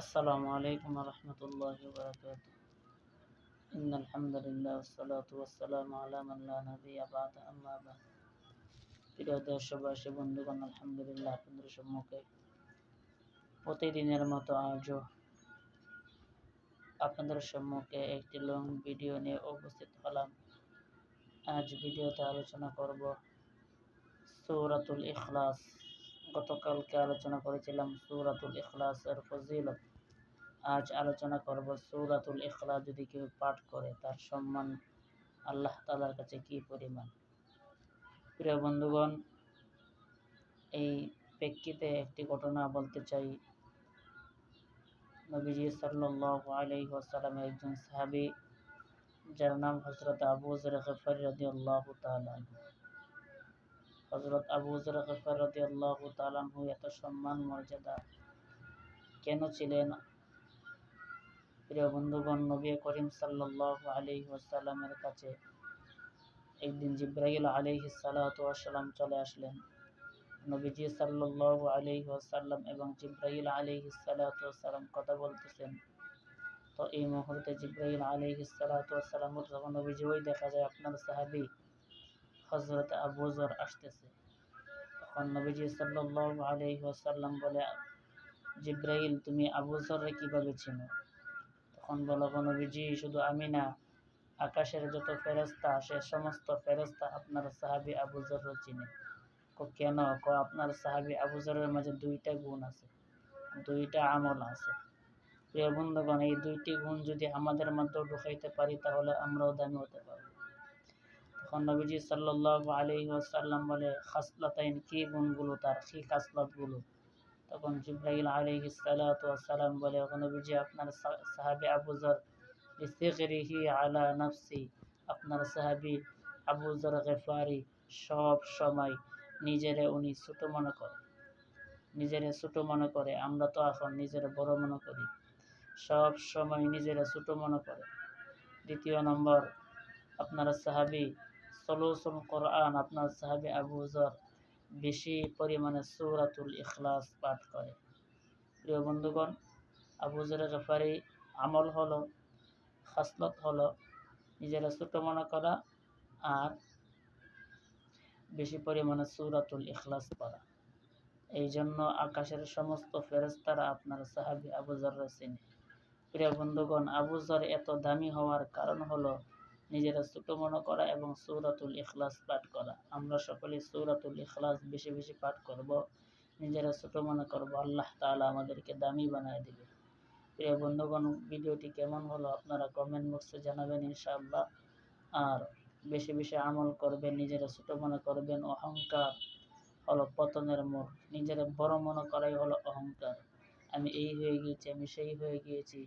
السلام عليكم ورحمة الله وبركاته إن الحمد لله والصلاة والسلام على من لا نبي بعد أما بعد প্রিয় দেশবাসী বন্ধুগণ আলহামদুলিল্লাহ আপনাদের সম্মুখে প্রতিদিনের মতো আজও আপনাদের সম্মুখে একটি লং ভিডিও নিয়ে উপস্থিত হলাম আজ ভিডিওতে আলোচনা করব সৌরাতুল ইখলাস গতকালকে আলোচনা করেছিলাম সৌরাতুল ইখলাসের ফজিলত। আজ আলোচনা করব সৌরাতুল ইখলাস যদি কেউ পাঠ করে, তার সম্মান আল্লাহ তালার কাছে কি পরিমাণ? প্রিয় বন্ধুগণ, এই প্রেক্ষিতে একটি ঘটনা বলতে চাই। নবীজি সাল্লাহ আলাই ওসালামের একজন সাহাবি, যার নাম হজরত আবু জর গফর রদি আল্লাহ হজরত আবু আল্লাহ এত সম্মান, মর্যাদা কেন ছিলেন? প্রিয় বন্ধুগণ, নবী করিম সাল্লাহ আলি ওসাল্লামের কাছে একদিন জিব্রাহিল আলিহি সালাতাম চলে আসলেন। নবীজি সাল্লাহ আলিহি ওসাল্লাম এবং জিব্রাহিল আলিহি সালাতাম কথা বলতেছেন। তো এই মুহূর্তে জিব্রাহিল আলিহি তখন নবীজি ওই দেখা যায়, আপনার সাহাবি হজরত আবুজর আসতেছে। তখন নবীজি সাল্লাহ আলিহি ওসাল্লাম বলে জিব্রাহিল তুমি আবুজরে কীভাবে চিনো? তখন বলো নবীজি, শুধু আমি না, আকাশের যত ফেরস্তা সে সমস্ত ফেরস্তা আপনার সাহাবি আবুজর চিনে। কেন? ক, আপনার সাহাবি আবুজরের মাঝে দুইটা গুণ আছে, দুইটা আমল আছে। প্রিয় বন্ধুগণ, এই দুইটি গুণ যদি আমাদের মধ্যে ঢুকাইতে পারি, তাহলে আমরাও দামি হতে পারব। তখন নবীজি সাল্লাহ আলি ওসাল্লাম বলে, খাসলাতাইন কি গুণগুলো তার? কি খাসলাতগুলো? তখন জিব্রাহিল আলী সালাম বলে নবীজি আপনার সাহাবি আবুজর ইস্তিগরিহি আলা নফসি, আপনার সাহাবি আবুজর গেফারি সব সময় নিজেরে উনি ছোট মনে করে, নিজেরে ছোট মনে করে, আমরা তো এখন নিজের বড় মনে করি, সব সময় নিজেরা ছোট মনে করে। দ্বিতীয় নম্বর, আপনারা সাহাবি সলোসম কোরআন আপনার সাহাবি আবুজর বেশি পরিমাণে সৌরাতুল ইখলাস পাঠ করে। প্রিয় বন্ধুগণ আবুজর গফারি আমল হলো, খাসলত হলো, নিজেরা ছোট মনে করা আর বেশি পরিমাণে সৌরাতুল ইখলাস পড়া। এই জন্য আকাশের সমস্ত ফেরস্তারা আপনার সাহাবি আবুজর চিনে। প্রিয় বন্ধুগণ আবুজর এত দামি হওয়ার কারণ হলো নিজেরা ছোট মনে করা এবং সৌরাতুল ইখলাস পাঠ করা। আমরা সকলে সৌরাতুল ইখলাস বেশি বেশি পাঠ করব। নিজেরা ছোট মনে করব, আল্লাহ তালা আমাদেরকে দামি বানায় দেবে। প্রিয় বন্ধুগণ, ভিডিওটি কেমন হলো আপনারা কমেন্ট বক্সে জানাবেন ইনশাআল্লাহ। আর বেশি বেশি আমল করবেন, নিজেরা ছোট মনে করবেন, অহংকার হলো পতনের মোড়। নিজেরা বড় মনে করাই হলো অহংকার। আমি এই হয়ে গিয়েছি, আমি সেই হয়ে গিয়েছি।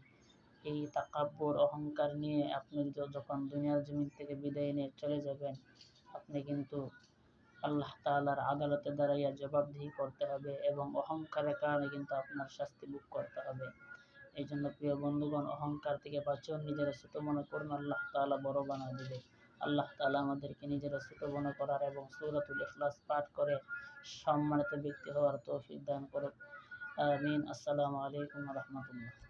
এই তাকাব্বর অহংকার নিয়ে আপনি যখন দুনিয়ার জমিন থেকে বিদায় নিয়ে চলে যাবেন, আপনি কিন্তু আল্লাহ তালার আদালতে দাঁড়াইয়া জবাবদিহি করতে হবে এবং অহংকারের কারণে কিন্তু আপনার শাস্তি ভোগ করতে হবে। এই জন্য প্রিয় বন্ধুগণ, অহংকার থেকে বাঁচুন নিজেরা ছোটো মনে করুন, আল্লাহ তালা বড় বানা দেবে। আল্লাহ তালা আমাদেরকে নিজেরা ছোটো মনে করার এবং সৌরাতুল ইখলাস পাঠ করে সম্মানিত ব্যক্তি হওয়ার তৌফিক দান করুক। আমিন। আসসালামু আলাইকুম রহমতুল্লাহ।